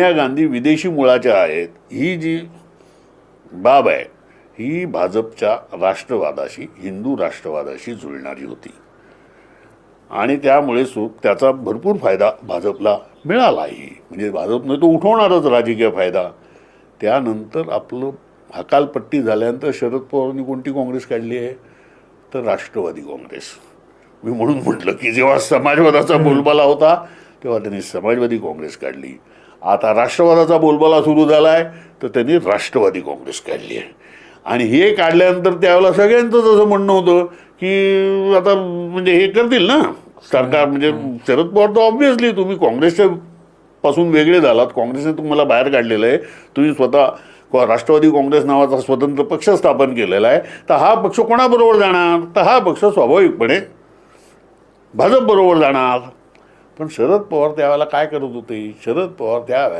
सोनिया गांधी विदेशी मुळाच्या आहेत ही जी बाब आहे ही भाजपच्या राष्ट्रवादाशी हिंदू राष्ट्रवादाशी जुळणारी होती. आणि त्यामुळे सु त्याचा भरपूर फायदा भाजपला मिळालाही. म्हणजे भाजपनं तो उठवणारच राजकीय फायदा. त्यानंतर आपलं हकालपट्टी झाल्यानंतर शरद पवारांनी कोणती काँग्रेस काढली आहे? तर राष्ट्रवादी काँग्रेस. मी म्हणून म्हटलं की जेव्हा समाजवादाचा बोलबाला होता तेव्हा त्यांनी समाजवादी काँग्रेस काढली. आता राष्ट्रवादाचा बोलबाला सुरू झाला आहे तर त्यांनी राष्ट्रवादी काँग्रेस काढली आहे. आणि हे काढल्यानंतर त्यावेळेला सगळ्यांचं जसं म्हणणं होतं की आता म्हणजे हे करतील ना? सरकार म्हणजे शरद पवार तर ऑब्व्हियसली तुम्ही काँग्रेसच्या पासून वेगळे झालात. काँग्रेसने तुम्हाला बाहेर काढलेलं आहे. तुम्ही स्वतः राष्ट्रवादी काँग्रेस नावाचा स्वतंत्र पक्ष स्थापन केलेला आहे. तर हा पक्ष कोणाबरोबर जाणार? तर हा पक्ष स्वाभाविकपणे भाजप बरोबर जाणार. पण शरद पवार त्यावेळेला काय करत होते? शरद पवार त्यावेळेला